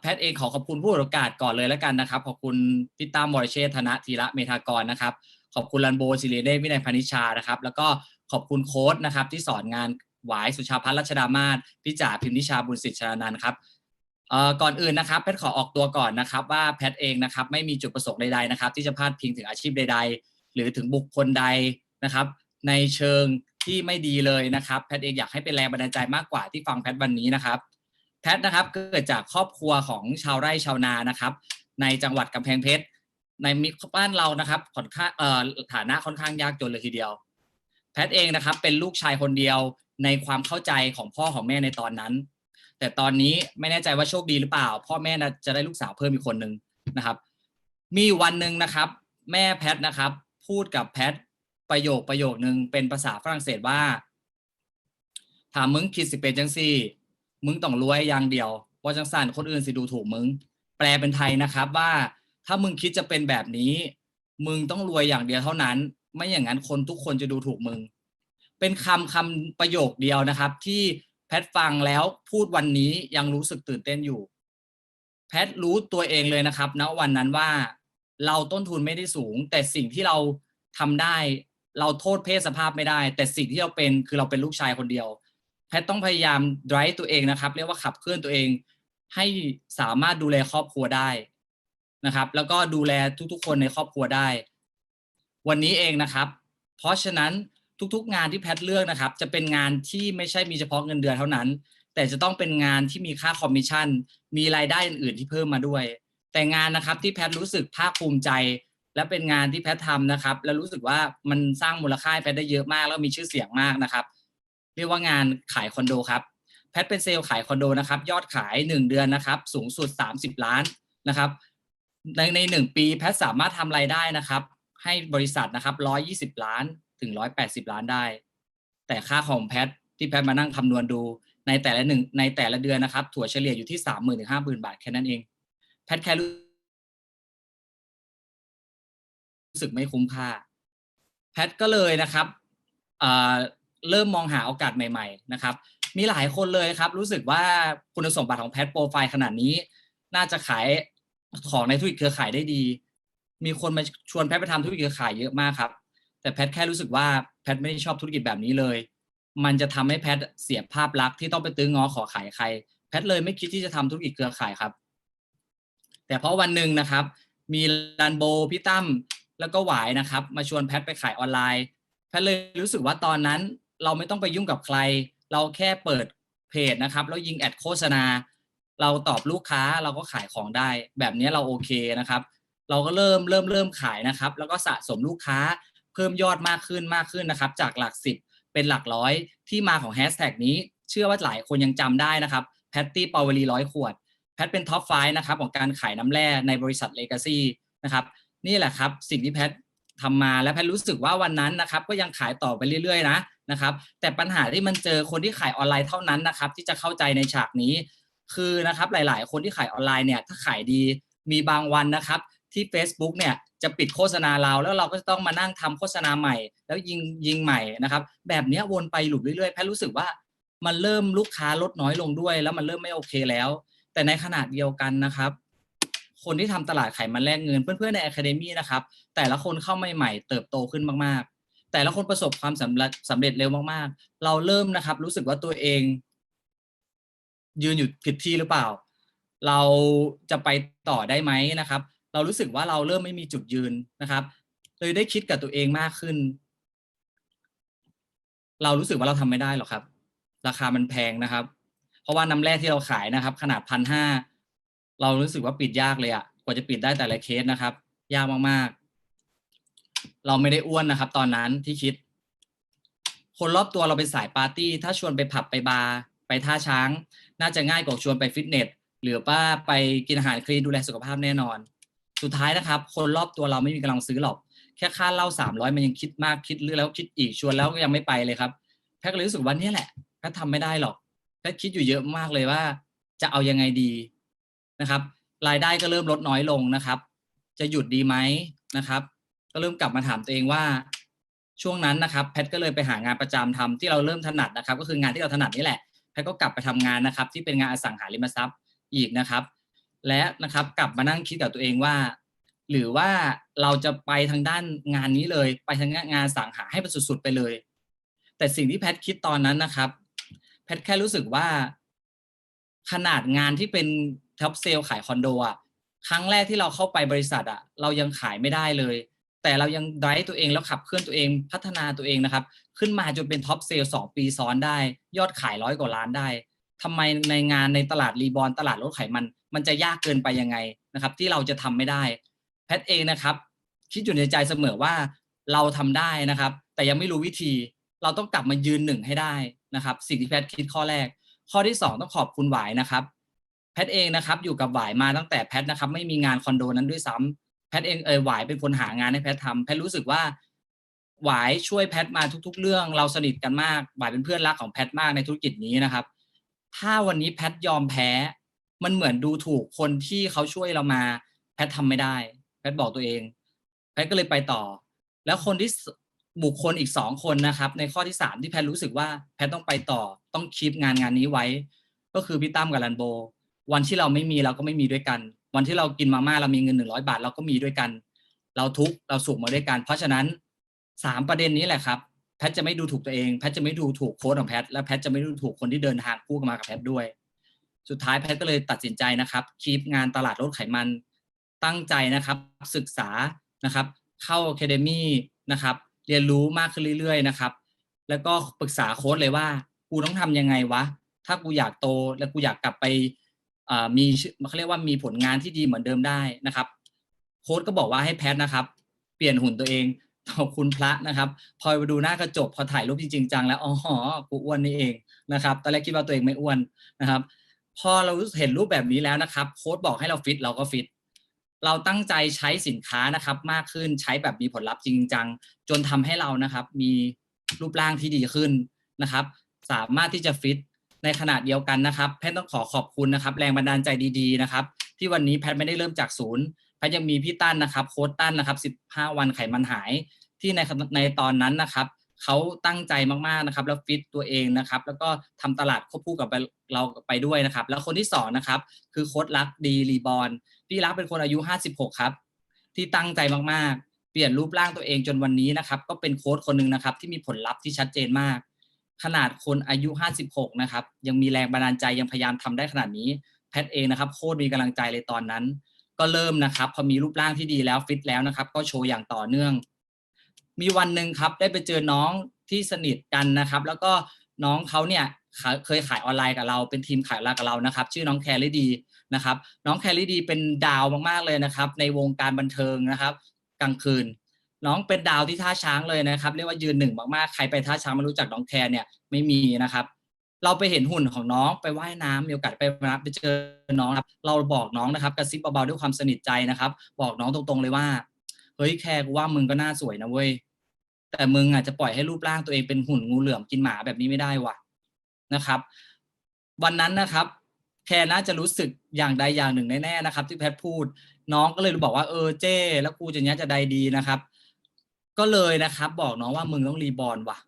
แพทย์เองขอขอบคุณผู้ให้โอกาสก่อนเลยแล้วกันนะครับ ขอบคุณพี่ตั้มบริเชษธนธีระเมธากรนะครับ ขอบคุณรันโบศิริเดชวินัยพนิชานะครับ แล้วก็ขอบคุณโค้ดนะครับ ที่สอนงานหวายสุชาพัฒน์รัชดามาศพี่จ่าพิมนิชาบุญสิทธิชานันครับก่อนอื่นนะครับแพทย์ขอออกตัวก่อนนะครับ ว่าแพทย์เองนะครับไม่มีจุดประสงค์ใดๆนะครับ ที่จะพาดพิงถึงอาชีพใด ๆ หรือถึงบุคคลใดนะครับ ในเชิงที่ไม่ดีเลยนะครับ แพทย์เองอยากให้เป็นแรงบันดาลใจมากกว่าที่ฟังแพทย์วันนี้นะครับ แพทนะครับเกิดจากครอบครัวของชาวไร่ชาวนานะครับ ในจังหวัดกำแพงเพชรในมิบ้านเรานะครับค่อนข้างเอ่อฐานะค่อนข้างยากจนเลยทีเดียว แพทเองนะครับ เป็นลูกชายคนเดียวในความเข้าใจของพ่อของแม่ในตอนนั้น แต่ตอนนี้ไม่แน่ใจว่าโชคดีหรือเปล่า พ่อแม่จะได้ลูกสาวเพิ่มอีกคนหนึ่งนะครับ มีวันหนึ่งนะครับ แม่แพทนะครับ พูดกับแพทประโยคประโยคนึงเป็นภาษาฝรั่งเศสว่าถามมึงคิดสิเป็นจังซี่ มึงต้องรวยอย่างเดียวว่าจังสันคนอื่นสิดูถูกมึง แปลเป็นไทยนะครับว่า ถ้ามึงคิดจะเป็นแบบนี้ มึงต้องรวยอย่างเดียวเท่านั้น ไม่อย่างนั้นคนทุกคนจะดูถูกมึง เป็นคำคำประโยคเดียวนะครับ ที่แพทฟังแล้วพูดวันนี้ยังรู้สึกตื่นเต้นอยู่ แพทรู้ตัวเองเลยนะครับณวันนั้นว่าเราต้นทุนไม่ได้สูง แต่สิ่งที่เราทำได้ เราโทษเพศสภาพไม่ได้ แต่สิ่งที่เราเป็นคือเราเป็นลูกชายคนเดียว แพทต้องพยายาม drive ตัวเองนะครับ เรียกว่าขับเคลื่อนตัวเอง ให้สามารถดูแลครอบครัวได้นะครับ แล้วก็ดูแลทุกๆ คนในครอบครัวได้ วันนี้เองนะครับ เพราะฉะนั้นทุกๆ งานที่แพทเลือกนะครับ จะเป็นงานที่ไม่ใช่มีเฉพาะเงินเดือนเท่านั้น แต่จะต้องเป็นงานที่มีค่าคอมมิชชั่น มีรายได้อื่นๆที่เพิ่มมาด้วย แต่งานนะครับที่แพทรู้สึกภาคภูมิใจ และเป็นงานที่แพททำนะครับ แล้วรู้สึกว่ามันสร้างมูลค่าให้แพทได้เยอะมาก แล้วมีชื่อเสียงมากนะครับ เรียกว่างานขายคอนโดครับแพทเป็นเซลล์ขายคอนโดนะครับยอดขาย 1 เดือนนะครับสูงสุด 30 ล้านนะครับในในหนึ่งปีแพทสามารถทำรายได้นะครับ ให้บริษัทนะครับ 120 ล้านถึง 180 ล้านได้ แต่ค่าของแพทที่แพทมานั่งคำนวณดูในแต่ละหนึ่งในแต่ละเดือนนะครับ ถั่วเฉลี่ยอยู่ที่30,000ถึง50,000บาทแค่นั้นเอง แพทแค่รู้สึกไม่คุ้มค่า แพทก็เลยนะครับอ่า เริ่มมองหาโอกาสใหม่ ๆ นะครับ มีหลายคนเลยครับ รู้สึกว่าคุณสมบัติของแพทโปรไฟล์ขนาดนี้ น่าจะขายของในธุรกิจเครือข่ายได้ดี มีคนมาชวนแพทไปทำธุรกิจเครือข่ายเยอะมากครับ แต่แพทแค่รู้สึกว่าแพทไม่ได้ชอบธุรกิจแบบนี้เลย มันจะทำให้แพทเสียภาพลักษณ์ที่ต้องไปตื้องอขอขายใคร แพทเลยไม่คิดที่จะทำธุรกิจเครือข่ายครับ แต่เพราะวันหนึ่งนะครับ มีรันโบพี่ตั้มแล้วก็หวายนะครับ มาชวนแพทไปขายออนไลน์แพทเลยรู้สึกว่าตอนนั้น เราไม่ต้องไปยุ่งกับใคร เราแค่เปิดเพจนะครับ แล้วยิงแอดโฆษณา เราตอบลูกค้าเราก็ขายของได้ แบบนี้เราโอเคนะครับ เราก็เริ่มเริ่มเริ่มขายนะครับ แล้วก็สะสมลูกค้าเพิ่มยอดมากขึ้นมากขึ้นนะครับ จากหลักสิบเป็นหลักร้อยที่มาของแฮชแท็กนี้ เชื่อว่าหลายคนยังจำได้นะครับแพตตี้ปาวลีร้อยขวดแพทเป็นท็อปไฟนะครับของการขายน้ำแร่ในบริษัทเลกาซี่นะครับนี่แหละครับ สิ่งที่แพททำมาและแพทรู้สึกว่าวันนั้นนะครับ ก็ยังขายต่อไปเรื่อยๆนะ นะครับ แต่ปัญหาที่มันเจอคนที่ขายออนไลน์เท่านั้นนะครับ ที่จะเข้าใจในฉากนี้ คือนะครับหลาย ๆ คนที่ขายออนไลน์เนี่ยถ้าขายดีมีบางวันนะครับที่ Facebook เนี่ยจะปิดโฆษณาเราแล้วเราก็จะต้องมานั่งทำโฆษณาใหม่ แล้วยิงยิงใหม่นะครับ แบบนี้วนไปหลุดเรื่อยๆแพทรู้สึกว่ามันเริ่มลูกค้าลดน้อยลงด้วย แล้วมันเริ่มไม่โอเคแล้ว แต่ในขณะเดียวกันนะครับ คนที่ทำตลาดไขมันแลกเงินเพื่อนๆใน Academy นะครับ แต่ละคนเข้าใหม่ๆเติบโตขึ้นมากๆ แต่ละคนประสบความสำเร็จสำเร็จเร็วมากๆ เราเริ่มนะครับ รู้สึกว่าตัวเอง ยืนอยู่ผิดที่หรือเปล่า เราจะไปต่อได้ไหมนะครับ เรารู้สึกว่าเราเริ่มไม่มีจุดยืนนะครับ เลยได้คิดกับตัวเองมากขึ้น เรารู้สึกว่าเราทำไม่ได้หรอกครับ ราคามันแพงนะครับ เพราะว่าน้ำแร่ที่เราขายนะครับ ขนาดพันห้าเรารู้สึกว่าปิดยากเลยอะกว่าจะปิดได้แต่ละเคสนะครับ ยากมากๆ เราไม่ได้อ้วนนะครับ ตอนนั้นที่คิด คนรอบตัวเราเป็นสายปาร์ตี้ ถ้าชวนไปผับไปบาร์ไปท่าช้าง น่าจะง่ายกว่าชวนไปฟิตเนสหรือว่าไปกินอาหารคลีนดูแลสุขภาพแน่นอน สุดท้ายนะครับ คนรอบตัวเราไม่มีกำลังซื้อหรอก แค่ค่าเหล้าสามร้อยมันยังคิดมากคิดเรื่องแล้วคิดอีกชวนแล้วก็ยังไม่ไปเลยครับแพทก็เลยรู้สึกว่านี่แหละแพททำไม่ได้หรอกแพทคิดอยู่เยอะมากเลยว่า จะเอายังไงดีนะครับ รายได้ก็เริ่มลดน้อยลงนะครับ จะหยุดดีไหมนะครับ ก็เริ่มกลับมาถามตัวเองว่าช่วงนั้นนะครับแพทก็เลยไปหางานประจำทำที่เราเริ่มถนัดนะครับ ก็คืองานที่เราถนัดนี่แหละแพทก็กลับไปทำงานนะครับ ที่เป็นงานอสังหาริมทรัพย์อีกนะครับ และนะครับกลับมานั่งคิดกับตัวเองว่า หรือว่าเราจะไปทางด้านงานนี้เลย ไปทางงานสังหาให้มันสุด ๆ ไปเลย แต่สิ่งที่แพทคิดตอนนั้นนะครับ แพทแค่รู้สึกว่า ขนาดงานที่เป็นท็อปเซลขายคอนโดอะครั้งแรกที่เราเข้าไปบริษัทอะเรายังขายไม่ได้เลย แต่เรายังไดรฟ์ตัวเองแล้วขับเคลื่อนตัวเองพัฒนาตัวเองนะครับ ขึ้นมาจนเป็นท็อปเซลสองปีซ้อนได้ ยอดขายร้อยกว่าล้านได้ทำไมในงานในตลาดรีบอลตลาดลดไขมัน มันจะยากเกินไปยังไงนะครับ ที่เราจะทำไม่ได้ แพทเองนะครับ คิดอยู่ในใจเสมอว่าเราทำได้นะครับ แต่ยังไม่รู้วิธี เราต้องกลับมายืนหนึ่งให้ได้นะครับ สิ่งที่แพทคิดข้อแรก ข้อที่สองต้องขอบคุณหวายนะครับ แพทเองนะครับ อยู่กับหวายมาตั้งแต่แพทนะครับ ไม่มีงานคอนโดนั้นด้วยซ้ำ แพทเองเออหวายเป็นคนหางานให้แพททำแพทรู้สึกว่าหวายช่วยแพทมาทุก ๆ เรื่องเราสนิทกันมากหวายเป็นเพื่อนรักของแพทมากในธุรกิจนี้นะครับ ถ้าวันนี้แพทยอมแพ้ มันเหมือนดูถูกคนที่เขาช่วยเรามา แพททำไม่ได้ แพทบอกตัวเอง แพทก็เลยไปต่อ แล้วคนที่บุคคลอีกสองคนนะครับ ในข้อที่สามที่แพทรู้สึกว่าแพทต้องไปต่อต้องคีปงานงานนี้ไว้ ก็คือพี่ตั้มกับรันโบ วันที่เราไม่มีเราก็ไม่มีด้วยกัน วันที่เรากินมาม่าเรามีเงินหนึ่งร้อยบาท เราก็มีด้วยกัน เราทุกเราสุขมาด้วยกัน เพราะฉะนั้นสามประเด็นนี้แหละครับแพทจะไม่ดูถูกตัวเองแพทจะไม่ดูถูกโค้ดของแพทและแพทจะไม่ดูถูกคนที่เดินทางคู่กันมากับแพทด้วย สุดท้ายแพทก็เลยตัดสินใจนะครับคีปงานตลาดลดไขมันตั้งใจนะครับ ศึกษานะครับ เข้า Academy นะครับ เรียนรู้มากขึ้นเรื่อยๆนะครับ แล้วก็ปรึกษาโค้ดเลยว่ากูต้องทำยังไงวะ ถ้ากูอยากโตและกูอยากกลับไป มีเขาเรียกว่ามีผลงานที่ดีเหมือนเดิมได้นะครับ โค้ดก็บอกว่าให้แพทนะครับ เปลี่ยนหุ่นตัวเองขอบคุณพระนะครับพอไปดูหน้ากระจกพอถ่ายรูปจริงจังแล้วอ๋อกูอ้วนนี่เองนะครับตอนแรกคิดว่าตัวเองไม่อ้วนนะครับ พอเราเห็นรูปแบบนี้แล้วนะครับ โค้ดบอกให้เราฟิตเราก็ฟิตเราตั้งใจใช้สินค้านะครับ มากขึ้นใช้แบบมีผลลัพธ์จริงจังจนทำให้เรานะครับ มีรูปร่างที่ดีขึ้นนะครับ สามารถที่จะฟิต ในขณะเดียวกันนะครับ แพทย์ต้องขอขอบคุณนะครับ แรงบันดาลใจดีๆนะครับ ที่วันนี้แพทย์ไม่ได้เริ่มจากศูนย์แพทย์ยังมีพี่ตั้นนะครับ โค้ดตั้นนะครับ 15 วันไขมันหาย ที่ในในตอนนั้นนะครับเขาตั้งใจมากๆนะครับ แล้วฟิตตัวเองนะครับ แล้วก็ทำตลาดควบคู่กับเราไปด้วยนะครับ แล้วคนที่สองนะครับคือโค้ดรักดีรีบอลพี่รักเป็นคนอายุ 56 ครับ ที่ตั้งใจมากๆ เปลี่ยนรูปร่างตัวเองจนวันนี้นะครับ ก็เป็นโค้ดคนหนึ่งนะครับ ที่มีผลลัพธ์ที่ชัดเจนมาก ขนาดคนอายุ 56 นะครับ ยังมีแรงบันดาลใจยังพยายามทำได้ขนาดนี้แพทเองนะครับโคตรมีกำลังใจเลยตอนนั้น ก็เริ่มนะครับพอมีรูปร่างที่ดีแล้วฟิตแล้วนะครับ ก็โชว์อย่างต่อเนื่อง มีวันหนึ่งครับได้ไปเจอน้องที่สนิทกันนะครับ แล้วก็น้องเขาเนี่ยเคยขายออนไลน์กับเรา เป็นทีมขายออนไลน์กับเรานะครับ ชื่อน้องแคลรี่ดีนะครับ น้องแคลรี่ดีเป็นดาวมากๆเลยนะครับ ในวงการบันเทิงนะครับ กลางคืน น้องเป็นดาวที่ท่าช้างเลยนะครับ เรียกว่ายืนหนึ่งมากๆ ใครไปท่าช้างไม่รู้จักน้องแคร์เนี่ยไม่มีนะครับ เราไปเห็นหุ่นของน้องไปว่ายน้ำมีโอกาสไปไปเจอน้องครับ เราบอกน้องนะครับกระซิบเบาๆด้วยความสนิทใจนะครับ บอกน้องตรงๆเลยว่า เฮ้ยแคร์กูว่ามึงก็น่าสวยนะเว้ยแต่มึงอาจจะปล่อยให้รูปร่างตัวเองเป็นหุ่นงูเหลือมกินหมาแบบนี้ไม่ได้ว่ะนะครับ วันนั้นนะครับ แคร์น่าจะรู้สึกอย่างใดอย่างหนึ่งแน่ๆนะครับ ที่แพทพูด น้องก็เลยบอกว่าเออเจ้ แล้วกูจะเนี้ยจะใดดีนะครับ ก็เลยนะครับ บอกน้องว่ามึงต้องรีบอลว่ะ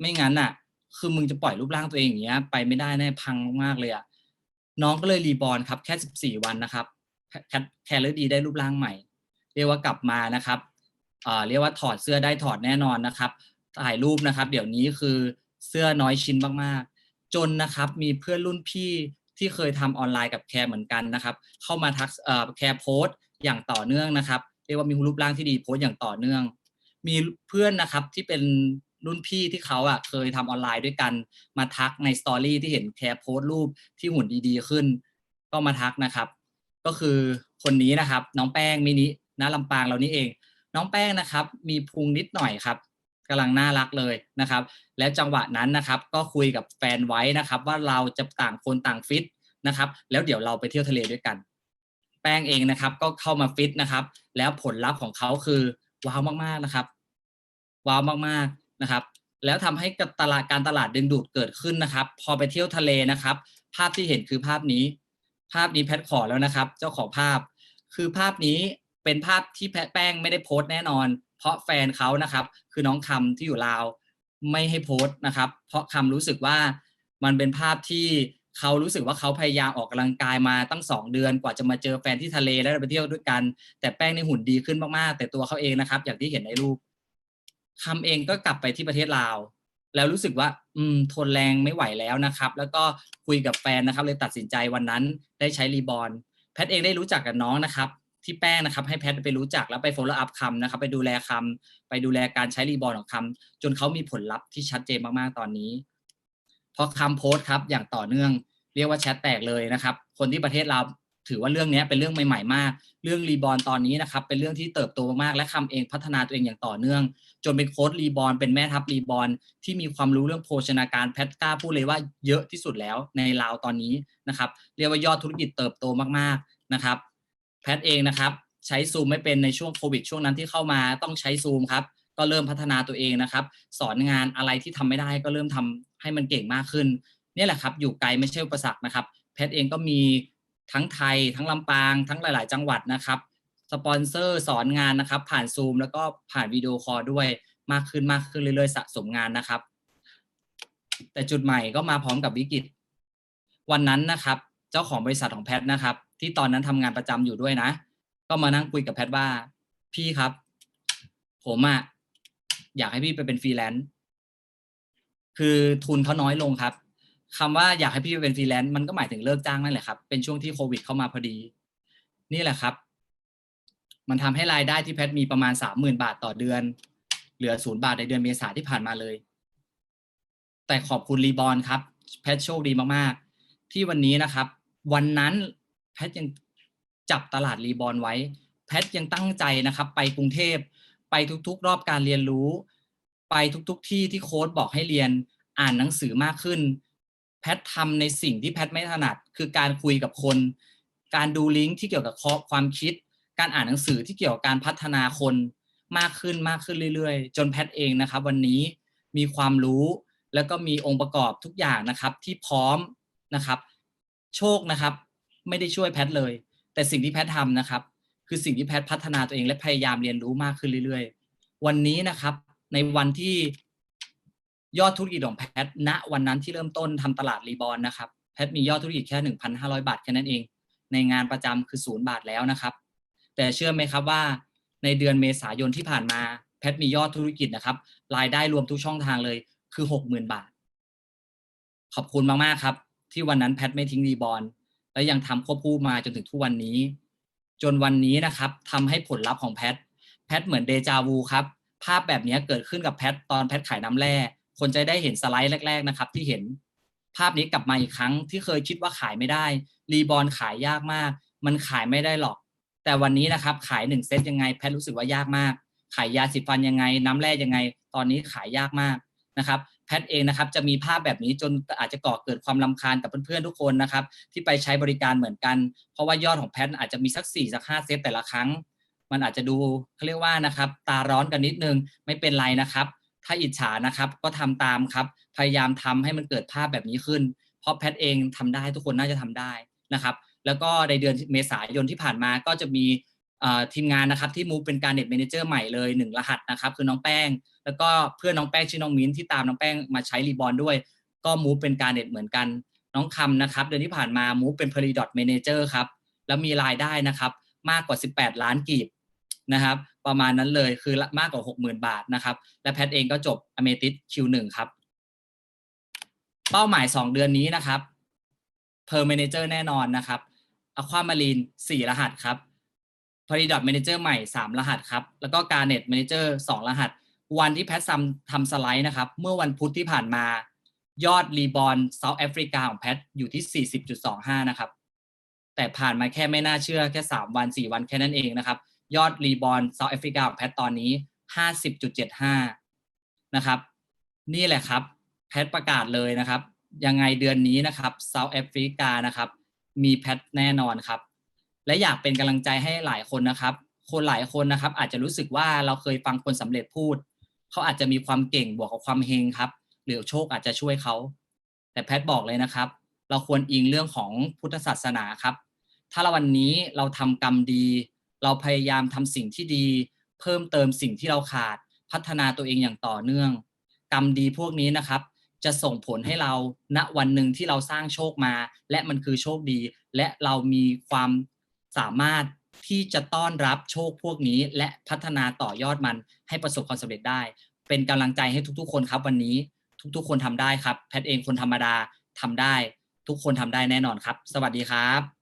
ไม่งั้นอะ คือมึงจะปล่อยรูปร่างตัวเองอย่างเงี้ย ไปไม่ได้แน่พังมากเลยอะน้องก็เลยรีบอลครับ แค่สิบสี่วันนะครับแคร์เลยดีได้รูปร่างใหม่ เรียกว่ากลับมานะครับอ่าเรียกว่าถอดเสื้อได้ถอดแน่นอนนะครับ ถ่ายรูปนะครับ เดี๋ยวนี้คือเสื้อน้อยชิ้นมากๆ จนนะครับมีเพื่อนรุ่นพี่ที่เคยทำออนไลน์กับแคร์เหมือนกันนะครับ เข้ามาทักเอ่อแคร์โพสต์อย่างต่อเนื่องนะครับ เรียกว่ามีรูปร่างที่ดีโพสต์อย่างต่อเนื่อง มีเพื่อนนะครับที่เป็นรุ่นพี่ที่เขาอะเคยทำออนไลน์ด้วยกัน มาทักในสตอรี่ที่เห็นแคร์โพสต์รูปที่หุ่นดีๆขึ้น ก็มาทักนะครับ ก็คือคนนี้นะครับ น้องแป้งมินินะลำปางเรานี่เอง น้องแป้งนะครับ มีพุงนิดหน่อยครับกำลังน่ารักเลยนะครับ แล้วจังหวะนั้นนะครับ ก็คุยกับแฟนไว้นะครับ ว่าเราจะต่างคนต่างฟิตนะครับ แล้วเดี๋ยวเราไปเที่ยวทะเลด้วยกัน แป้งเองนะครับ ก็เข้ามาฟิตนะครับ แล้วผลลัพธ์ของเขาคือว้าวมากๆนะครับ ว้าวมากๆนะครับ แล้วทำให้กับตลาดการตลาดดึงดูดเกิดขึ้นนะครับ พอไปเที่ยวทะเลนะครับ ภาพที่เห็นคือภาพนี้ ภาพนี้แพทขอแล้วนะครับ เจ้าของภาพ คือภาพนี้เป็นภาพที่แพทแป้งไม่ได้โพสต์แน่นอน เพราะแฟนเขานะครับ คือน้องคำที่อยู่ลาวไม่ให้โพสต์นะครับ เพราะคำรู้สึกว่ามันเป็นภาพที่เขารู้สึกว่าเขาพยายามออกกำลังกายมาตั้งสองเดือนกว่าจะมาเจอแฟนที่ทะเลแล้วไปเที่ยวด้วยกัน แต่แป้งในหุ่นดีขึ้นมากๆ แต่ตัวเขาเองนะครับ อย่างที่เห็นในรูป คำเองก็กลับไปที่ประเทศลาว แล้วรู้สึกว่า อืมทนแรงไม่ไหวแล้วนะครับ แล้วก็คุยกับแฟนนะครับ เลยตัดสินใจวันนั้นได้ใช้รีบอลแพทเองได้รู้จักกับน้องนะครับที่แป้งนะครับ ให้แพทไปรู้จักแล้วไป follow up คำนะครับ ไปดูแลคำไปดูแลการใช้รีบอลของคำจนเขามีผลลัพธ์ที่ชัดเจนมากๆตอนนี้พอคำโพสต์ครับอย่างต่อเนื่อง เรียกว่าแชทแตกเลยนะครับ คนที่ประเทศเรา ถือว่าเรื่องนี้เป็นเรื่องใหม่ ๆ มาก เรื่องรีบอลตอนนี้นะครับเป็นเรื่องที่เติบโตมากๆและคำเองพัฒนาตัวเองอย่างต่อเนื่อง จนเป็นโค้ดรีบอลเป็นแม่ทัพรีบอลที่มีความรู้เรื่องโภชนาการแพทกล้าพูดเลยว่าเยอะที่สุดแล้วในลาวตอนนี้นะครับ เรียกว่ายอดธุรกิจเติบโตมากๆนะครับ แพทเองนะครับ ใช้ซูมไม่เป็นในช่วงโควิดช่วงนั้นที่เข้ามาต้องใช้ซูมครับก็เริ่มพัฒนาตัวเองนะครับ สอนงานอะไรที่ทำไม่ได้ก็เริ่มทำให้มันเก่งมากขึ้นนี่แหละครับ อยู่ไกลไม่ใช่อุปสรรคนะครับ แพทเองก็มี ทั้งไทย ทั้งลำปาง ทั้งหลาย ๆ จังหวัดนะครับสปอนเซอร์สอนงานนะครับ ผ่านซูมแล้วก็ผ่านวิดีโอคอลด้วยมากขึ้นมากขึ้นเรื่อย ๆ สะสมงานนะครับ แต่จุดใหม่ก็มาพร้อมกับวิกฤต วันนั้นนะครับ เจ้าของบริษัทของแพทนะครับ ที่ตอนนั้นทำงานประจำอยู่ด้วยนะ ก็มานั่งคุยกับแพทว่า พี่ครับ ผมอะอยากให้พี่ไปเป็นฟรีแลนซ์คือทุนเขาน้อยลงครับ คำว่าอยากให้พี่เป็นฟรีแลนซ์มันก็หมายถึงเลิกจ้างนั่นแหละครับ เป็นช่วงที่โควิดเข้ามาพอดี นี่แหละครับ มันทำให้รายได้ที่แพทมีประมาณสามหมื่นบาทต่อเดือน เหลือศูนย์บาทในเดือนเมษาที่ผ่านมาเลย แต่ขอบคุณรีบอลครับ แพทโชคดีมากๆ ที่วันนี้นะครับ วันนั้นแพทยังจับตลาดรีบอลไว้ แพทยังตั้งใจนะครับ ไปกรุงเทพไปทุกๆ รอบการเรียนรู้ ไปทุกๆที่ที่โค้ดบอกให้เรียน อ่านหนังสือมากขึ้น พททำในสิ่งที่แพทไม่ถนัด คือการคุยกับคน การดูลิงก์ที่เกี่ยวกับความคิด การอ่านหนังสือที่เกี่ยวกับการพัฒนาคนมากขึ้นมากขึ้นเรื่อยๆ จนแพทเองนะครับ วันนี้มีความรู้แล้วก็มีองค์ประกอบทุกอย่างนะครับ ที่พร้อมนะครับ โชคนะครับ ไม่ได้ช่วยแพทเลย แต่สิ่งที่แพททำนะครับ คือสิ่งที่แพทพัฒนาตัวเองและพยายามเรียนรู้มากขึ้นเรื่อยๆ วันนี้นะครับ ในวันที่ ยอดธุรกิจของแพทณวันนั้นที่เริ่มต้นทำตลาดรีบอลนะครับแพทมียอดธุรกิจแค่ 1,500 บาทแค่นั้นเอง ในงานประจำคือศูนย์บาทแล้วนะครับ แต่เชื่อไหมครับว่าในเดือนเมษายนที่ผ่านมา แพทมียอดธุรกิจนะครับ รายได้รวมทุกช่องทางเลยคือ 60,000 บาท ขอบคุณมาก ๆ ครับ ที่วันนั้นแพทไม่ทิ้งรีบอลและยังทำควบคู่มาจนถึงทุกวันนี้ จนวันนี้นะครับทำให้ผลลัพธ์ของแพทแพทเหมือนเดจาวูครับภาพแบบนี้เกิดขึ้นกับแพทตอนแพทขายน้ำแร่ คนจะได้เห็นสไลด์แรก ๆนะครับ ที่เห็นภาพนี้กลับมาอีกครั้งที่เคยคิดว่าขายไม่ได้ รีบอลขายยากมาก มันขายไม่ได้หรอก แต่วันนี้นะครับ ขายหนึ่งเซตยังไงแพทรู้สึกว่ายากมาก ขายยาสีฟันยังไง น้ำแร่ยังไง ตอนนี้ขายยากมากนะครับแพทเองนะครับจะมีภาพแบบนี้จนอาจจะก่อเกิดความลำคาญกับเพื่อนๆทุกคนนะครับ ที่ไปใช้บริการเหมือนกัน เพราะว่ายอดของแพทอาจจะมีสักสี่สักห้าเซตแต่ละครั้ง มันอาจจะดูเขาเรียกว่านะครับ ตาร้อนกันนิดนึงไม่เป็นไรนะครับ ถ้าอิจฉานะครับ ก็ทำตามครับ พยายามทำให้มันเกิดภาพแบบนี้ขึ้น เพราะแพทเองทำได้ทุกคนน่าจะทำได้นะครับ แล้วก็ในเดือนเมษายนที่ผ่านมาก็จะมีทีมงานนะครับที่มูฟเป็นการเน็ตเมนเจอร์ใหม่เลยหนึ่งรหัสนะครับคือน้องแป้ง แล้วก็เพื่อนน้องแป้งชื่อน้องมิ้นที่ตามน้องแป้งมาใช้รีบอลด้วย ก็มูฟเป็นการเน็ตเหมือนกัน น้องคำนะครับ เดือนที่ผ่านมามูฟเป็นพลีดอทเมนเจอร์ครับแล้วมีรายได้นะครับมากกว่า 18 ล้านกีบนะครับ ประมาณนั้นเลยคือมากกว่า 60,000 บาทนะครับ และแพทเองก็จบอเมติส Q1 ครับ เป้าหมาย 2 เดือนนี้นะครับเพอร์เมนเจอร์แน่นอนนะครับอความารีน4รหัสครับพาริดอทเมนเจอร์ใหม่ 3 รหัสครับ แล้วก็การเน็ตเมนเจอร์2รหัส วันที่แพทซัมทำสไลด์นะครับ เมื่อวันพุธที่ผ่านมายอดรีบอลเซาท์แอฟริกาของแพทอยู่ที่ 40.25 นะครับ แต่ผ่านมาแค่ไม่น่าเชื่อแค่ 3 วัน 4 วันแค่นั้นเองนะครับ ยอดรีบอลเซาท์แอฟริกาของแพทตอนนี้ 50.75 นะครับ นี่แหละครับ แพทประกาศเลยนะครับ ยังไงเดือนนี้นะครับเซาท์แอฟริกานะครับ มีแพทแน่นอนครับ และอยากเป็นกำลังใจให้หลายคนนะครับ คนหลายคนนะครับ อาจจะรู้สึกว่าเราเคยฟังคนสำเร็จพูด เขาอาจจะมีความเก่งบวกกับความเฮงครับ หรือโชคอาจจะช่วยเขา แต่แพทบอกเลยนะครับ เราควรอิงเรื่องของพุทธศาสนาครับ ถ้าเราวันนี้เราทำกรรมดี เราพยายามทำสิ่งที่ดี เพิ่มเติมสิ่งที่เราขาด พัฒนาตัวเองอย่างต่อเนื่อง กรรมดีพวกนี้นะครับ จะส่งผลให้เราณวันหนึ่งที่เราสร้างโชคมา และมันคือโชคดี และเรามีความสามารถที่จะต้อนรับโชคพวกนี้ และพัฒนาต่อยอดมันให้ประสบความสำเร็จได้ เป็นกำลังใจให้ทุกๆ คนครับวันนี้ทุกๆ คนทำได้ครับ แพทเองคนธรรมดาทำได้ ทุกคนทำได้แน่นอนครับ สวัสดีครับ